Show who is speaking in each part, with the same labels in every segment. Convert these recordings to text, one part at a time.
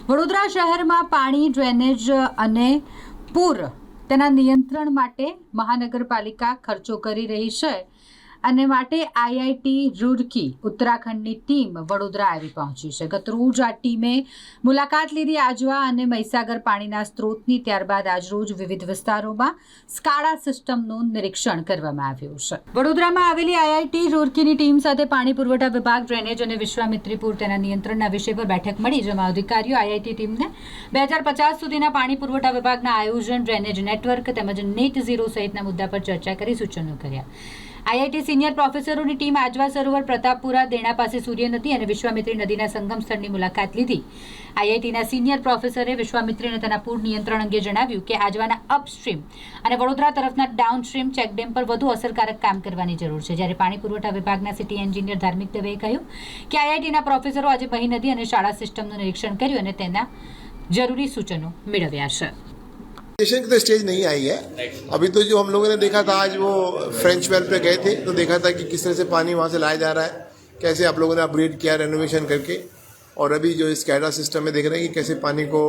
Speaker 1: વડોદરા શહેરમાં પાણી ડ્રેનેજ અને પૂર તેના નિયંત્રણ માટે મહાનગરપાલિકા ખર્ચો કરી રહી છે. અને માટે આઈઆઈટી રૂડકી ઉત્તરાખંડની ટીમ વડોદરા આવી પહોંચી છે. ગત રોજ આ ટીમે મુલાકાત લીધી આજવા અને મહીસાગર પાણીના સ્ત્રોતની, ત્યારબાદ આજરોજ વિવિધ વિસ્તારોમાં સ્કાડા સિસ્ટમનું નિરીક્ષણ કરવામાં આવ્યું છે. વડોદરામાં આવેલી આઈઆઈટી રૂરકીની ટીમ સાથે પાણી પુરવઠા વિભાગ, ડ્રેનેજ અને વિશ્વામિત્રીપુર તેના નિયંત્રણના વિષય પર બેઠક મળી, જેમાં અધિકારીઓ આઈઆઈટી ટીમને બે હજાર પચાસ સુધીના પાણી પુરવઠા વિભાગના આયોજન, ડ્રેનેજ નેટવર્ક તેમજ નેટ ઝીરો સહિતના મુદ્દા પર ચર્ચા કરી સૂચનો કર્યા. આઈઆઈટી સિનિયર પ્રોફેસરોની ટીમ આજવા સરોવર પ્રતાપપુરા દેણા પાસે સૂર્ય નદી અને વિશ્વામિત્રી નદીના સંગમ સ્થળની મુલાકાત લીધી. આઈઆઈટીના સિનિયર પ્રોફેસરે વિશ્વામિત્રી નદીના પૂર નિયંત્રણ અંગે જણાવ્યું કે આજવાના અપસ્ટ્રીમ અને વડોદરા તરફના ડાઉનસ્ટ્રીમ ચેકડેમ પર વધુ અસરકારક કામ કરવાની જરૂર છે. જ્યારે પાણી પુરવઠા વિભાગના સિટી એન્જિનિયર ધાર્મિક દવેએ કહ્યું કે આઈઆઈટીના પ્રોફેસરો આજે મહી નદી અને શાળા સિસ્ટમનું નિરીક્ષણ કર્યું અને તેના જરૂરી સૂચનો મેળવ્યા છે.
Speaker 2: स्टेशन की तो स्टेज नहीं आई है। अभी तो जो हम लोगों ने देखा था आज वो फ्रेंच वेल पे गए थे तो देखा था कि किस तरह से पानी वहाँ से लाया जा रहा है कैसे आप लोगों ने अपग्रेड किया रेनोवेशन करके और अभी जो इस कैडा सिस्टम में देख रहे हैं कि कैसे पानी को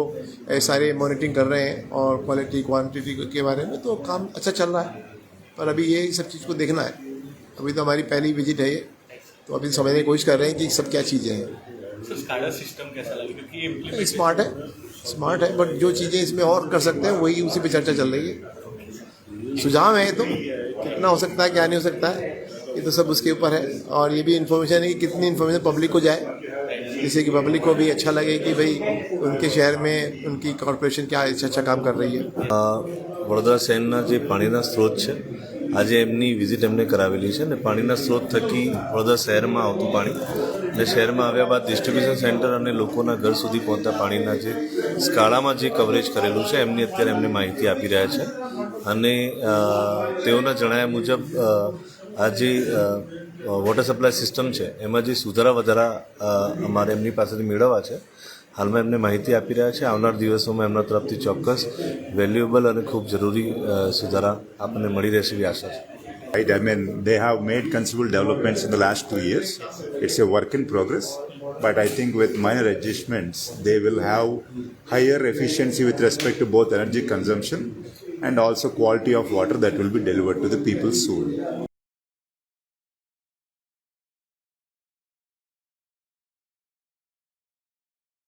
Speaker 2: सारे मॉनिटरिंग कर रहे हैं और क्वालिटी क्वान्टिटी के बारे में तो काम अच्छा चल रहा है पर अभी ये सब चीज़ को देखना है। अभी तो हमारी पहली विज़िट है ये तो अभी समझने की कोशिश कर रहे हैं कि सब क्या चीज़ें हैं।
Speaker 3: सिस्टम कैसा लगा? क्योंकि
Speaker 2: स्मार्ट है। स्मार्ट है बट जो चीज़ें इसमें और कर सकते हैं वही उसी पे चर्चा चल रही है सुझाव है ये तो कितना हो सकता है क्या नहीं हो सकता है ये तो सब उसके ऊपर है और ये भी इन्फॉर्मेशन है कि कितनी इन्फॉर्मेशन पब्लिक को जाए जिससे कि पब्लिक को भी अच्छा लगे कि भाई उनके शहर में उनकी कॉरपोरेशन क्या अच्छा अच्छा काम कर रही है
Speaker 4: અ, વડોદરા શહેરના જે પાણીના સ્ત્રોત છે આજે એમની વિઝિટ એમને કરાવેલી છે અને પાણીના સ્ત્રોત થકી વડોદરા શહેરમાં આવતું પાણી અને શહેરમાં આવ્યા બાદ ડિસ્ટ્રીબ્યુશન સેન્ટર અને લોકોના ઘર સુધી પહોંચતા પાણીના જે સ્કાળામાં જે કવરેજ કરેલું છે, એમની અત્યારે એમને માહિતી આપી રહ્યા છે. અને તેઓના જણાવ્યા મુજબ આજે વોટર સપ્લાય સિસ્ટમ છે, એમાં જે સુધારા વધારા અમારે એમની પાસેથી મેળવવા છે. હાલમાં એમને માહિતી આપી રહ્યા છે આવનાર દિવસોમાં એમના તરફથી ચોક્કસ વેલ્યુએબલ અને ખૂબ જરૂરી સુધારા આપણને મળી રહેશે એવી આશા છે
Speaker 5: Right, I mean, they have made considerable developments in the last two years. It's a work in progress, but I think with minor adjustments, they will have higher efficiency with respect to both energy consumption and also quality of water that will be delivered to the people soon.